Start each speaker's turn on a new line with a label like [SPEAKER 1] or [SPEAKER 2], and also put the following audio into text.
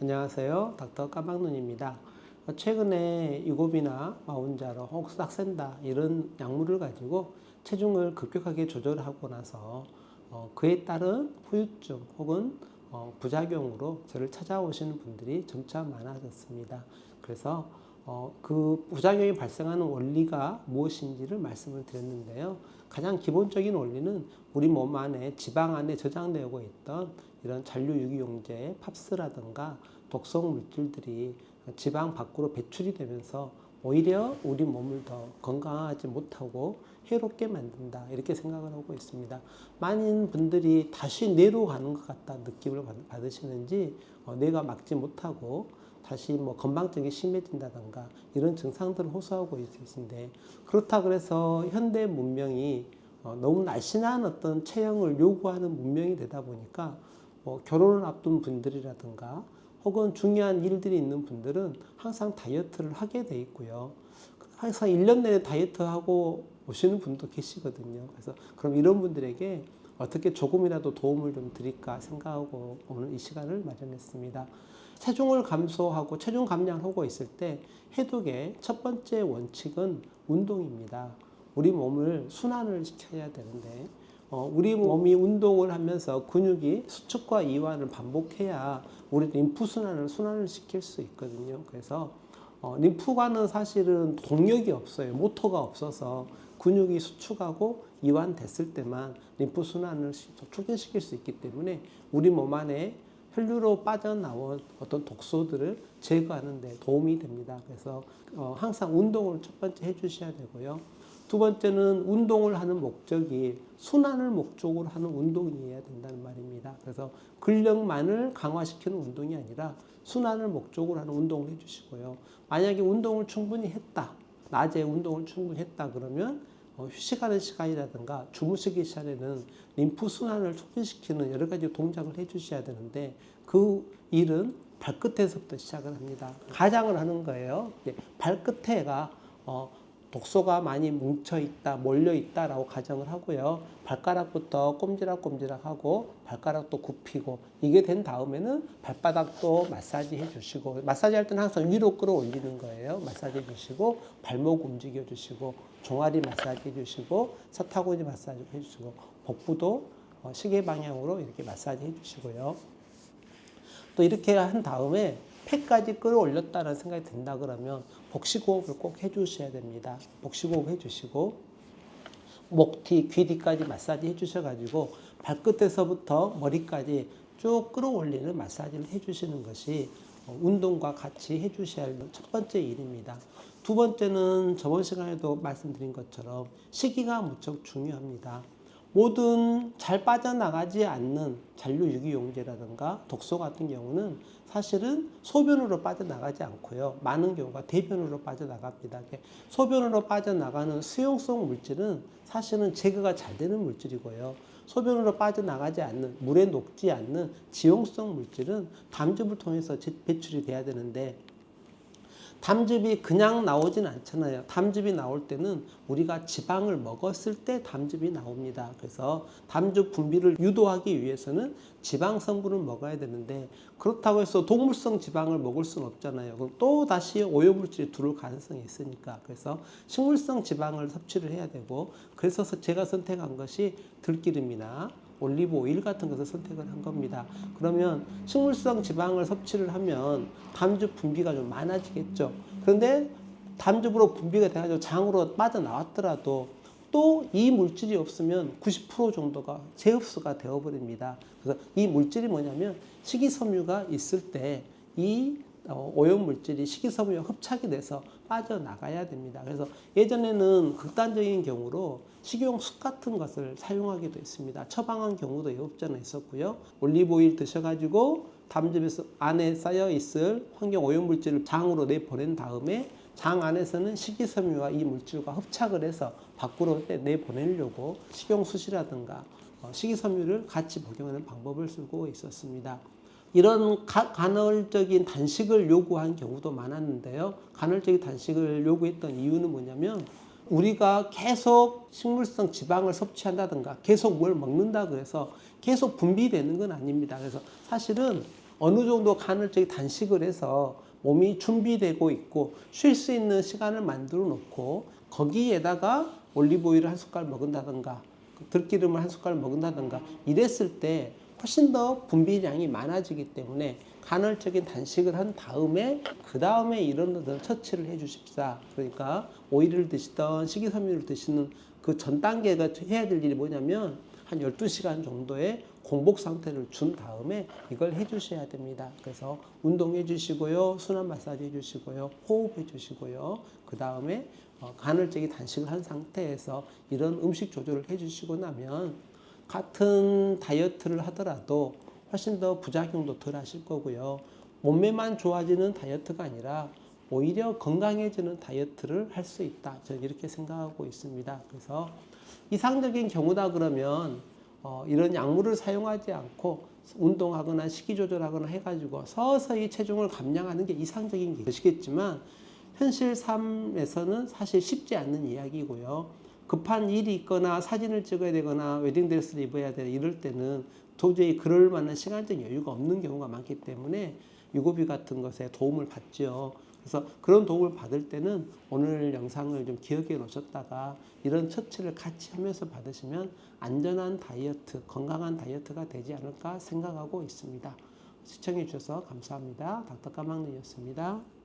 [SPEAKER 1] 안녕하세요. 닥터 까막눈입니다. 최근에 유고비나 마운자로 혹 싹센다 이런 약물을 가지고 체중을 급격하게 조절하고 나서 어, 그에 따른 후유증 혹은 어, 부작용으로 저를 찾아오시는 분들이 점차 많아졌습니다. 그래서 어, 그 부작용이 발생하는 원리가 무엇인지를 말씀을 드렸는데요. 가장 기본적인 원리는 우리 몸 안에 지방 안에 저장되고 있던 이런 잔류 유기용제 팝스라든가 독성 물질들이 지방 밖으로 배출이 되면서 오히려 우리 몸을 더 건강하지 못하고 해롭게 만든다 이렇게 생각을 하고 있습니다. 많은 분들이 다시 뇌로 가는 것 같다 느낌을 받- 받으시는지 어, 뇌가 막지 못하고 다시 뭐 건망증이 심해진다던가 이런 증상들을 호소하고 있으신데 그렇다 그래서 현대 문명이 어, 너무 날씬한 어떤 체형을 요구하는 문명이 되다 보니까 뭐 결혼을 앞둔 분들이라든가 혹은 중요한 일들이 있는 분들은 항상 다이어트를 하게 돼 있고요. 항상 1년 내내 다이어트 하고 오시는 분도 계시거든요. 그래서 그럼 이런 분들에게 어떻게 조금이라도 도움을 좀 드릴까 생각하고 오늘 이 시간을 마련했습니다. 체중을 감소하고 체중 감량을 하고 있을 때 해독의 첫 번째 원칙은 운동입니다. 우리 몸을 순환을 시켜야 되는데 어, 우리 몸이 운동을 하면서 근육이 수축과 이완을 반복해야 우리 림프 순환을 순환을 시킬 수 있거든요. 그래서 어, 림프관은 사실은 동력이 없어요. 모터가 없어서 근육이 수축하고 이완됐을 때만 림프 순환을 시- 촉진시킬 수 있기 때문에 우리 몸 안에 혈류로 빠져나온 어떤 독소들을 제거하는 데 도움이 됩니다. 그래서 어, 항상 운동을 첫 번째 해주셔야 되고요. 두 번째는 운동을 하는 목적이 순환을 목적으로 하는 운동이어야 된다는 말입니다. 그래서 근력만을 강화시키는 운동이 아니라 순환을 목적으로 하는 운동을 해주시고요. 만약에 운동을 충분히 했다, 낮에 운동을 충분히 했다 그러면 어, 휴식하는 시간이라든가 주무시기 시간에는 림프 순환을 촉진시키는 여러 가지 동작을 해주셔야 되는데 그 일은 발끝에서부터 시작을 합니다. 가장을 하는 거예요. 발끝에가 어, 독소가 많이 뭉쳐 있다, 몰려 있다라고 가정을 하고요. 발가락부터 꼼지락꼼지락하고 발가락도 굽히고 이게 된 다음에는 발바닥도 마사지 해주시고 마사지 할 때는 항상 위로 끌어올리는 거예요. 마사지 해주시고 발목 움직여 주시고 종아리 마사지 해주시고 사타구니 마사지 해주시고 복부도 어, 시계 방향으로 이렇게 마사지 해주시고요. 또 이렇게 한 다음에 폐까지 끌어올렸다는 생각이 든다 그러면 복식호흡을 꼭 해주셔야 됩니다. 복식호흡 해주시고 목 뒤, 귀 뒤까지 마사지 해주셔가지고 발끝에서부터 머리까지 쭉 끌어올리는 마사지를 해주시는 것이 어, 운동과 같이 해주셔야 할 첫 번째 일입니다. 두 번째는 저번 시간에도 말씀드린 것처럼 시기가 무척 중요합니다. 모든 잘 빠져나가지 않는 잔류 유기용제라든가 독소 같은 경우는 사실은 소변으로 빠져나가지 않고요. 많은 경우가 대변으로 빠져나갑니다. 소변으로 빠져나가는 수용성 물질은 사실은 제거가 잘 되는 물질이고요. 소변으로 빠져나가지 않는 물에 녹지 않는 지용성 물질은 담즙을 통해서 제- 배출이 돼야 되는데 담즙이 그냥 나오진 않잖아요. 담즙이 나올 때는 우리가 지방을 먹었을 때 담즙이 나옵니다. 그래서 담즙 분비를 유도하기 위해서는 지방 성분을 먹어야 되는데 그렇다고 해서 동물성 지방을 먹을 수는 없잖아요. 그럼 또 다시 오염물질이 들어올 가능성이 있으니까 그래서 식물성 지방을 섭취를 해야 되고 그래서 제가 선택한 것이 들기름이나 올리브 오일 같은 것을 선택을 한 겁니다. 그러면 식물성 지방을 섭취를 하면 담즙 분비가 좀 많아지겠죠. 그런데 담즙으로 분비가 돼가지고 장으로 빠져나왔더라도 또 이 물질이 없으면 90% 정도가 재흡수가 되어버립니다. 그래서 이 물질이 뭐냐면 식이섬유가 있을 때이 어, 오염 물질이 식이섬유와 흡착이 돼서 빠져나가야 됩니다. 그래서 예전에는 극단적인 경우로 식용 숯 같은 것을 사용하기도 했습니다. 처방한 경우도 없잖아 있었고요. 올리브 오일 드셔가지고 담즙에서 안에 쌓여 있을 환경 오염 물질을 장으로 내보낸 다음에 장 안에서는 식이섬유와 이 물질과 흡착을 해서 밖으로 내보내려고 식용숯이라든가 어, 식이섬유를 같이 복용하는 방법을 쓰고 있었습니다. 이런 가- 간헐적인 단식을 요구한 경우도 많았는데요. 간헐적인 단식을 요구했던 이유는 뭐냐면 우리가 계속 식물성 지방을 섭취한다든가 계속 뭘 먹는다 그래서 계속 분비되는 건 아닙니다. 그래서 사실은 어느 정도 간헐적 단식을 해서 몸이 준비되고 있고 쉴 수 있는 시간을 만들어 놓고 거기에다가 올리브오일을 한 숟갈 먹는다든가 들기름을 한 숟갈 먹는다든가 이랬을 때 훨씬 더 분비량이 많아지기 때문에 간헐적인 단식을 한 다음에 그 다음에 이런 것들 처치를 해 주십사 그러니까 오일을 드시던 식이섬유를 드시는 그 전 단계가 해야 될 일이 뭐냐면 한 12시간 정도의 공복 상태를 준 다음에 이걸 해 주셔야 됩니다. 그래서 운동해 주시고요. 순환 마사지 해 주시고요. 호흡해 주시고요. 그 다음에 어, 간헐적인 단식을 한 상태에서 이런 음식 조절을 해 주시고 나면 같은 다이어트를 하더라도 훨씬 더 부작용도 덜 하실 거고요. 몸매만 좋아지는 다이어트가 아니라 오히려 건강해지는 다이어트를 할 수 있다. 저는 이렇게 생각하고 있습니다. 그래서 이상적인 경우다 그러면 어, 이런 약물을 사용하지 않고 운동하거나 식이 조절하거나 해가지고 서서히 체중을 감량하는 게 이상적인 것이겠지만 현실 삶에서는 사실 쉽지 않는 이야기고요. 급한 일이 있거나 사진을 찍어야 되거나 웨딩드레스를 입어야 되나 이럴 때는 도저히 그럴 만한 시간적 여유가 없는 경우가 많기 때문에 유고비 같은 것에 도움을 받죠. 그래서 그런 도움을 받을 때는 오늘 영상을 좀 기억해 놓으셨다가 이런 처치를 같이 하면서 받으시면 안전한 다이어트, 건강한 다이어트가 되지 않을까 생각하고 있습니다. 시청해 주셔서 감사합니다. 닥터 까망눈이었습니다.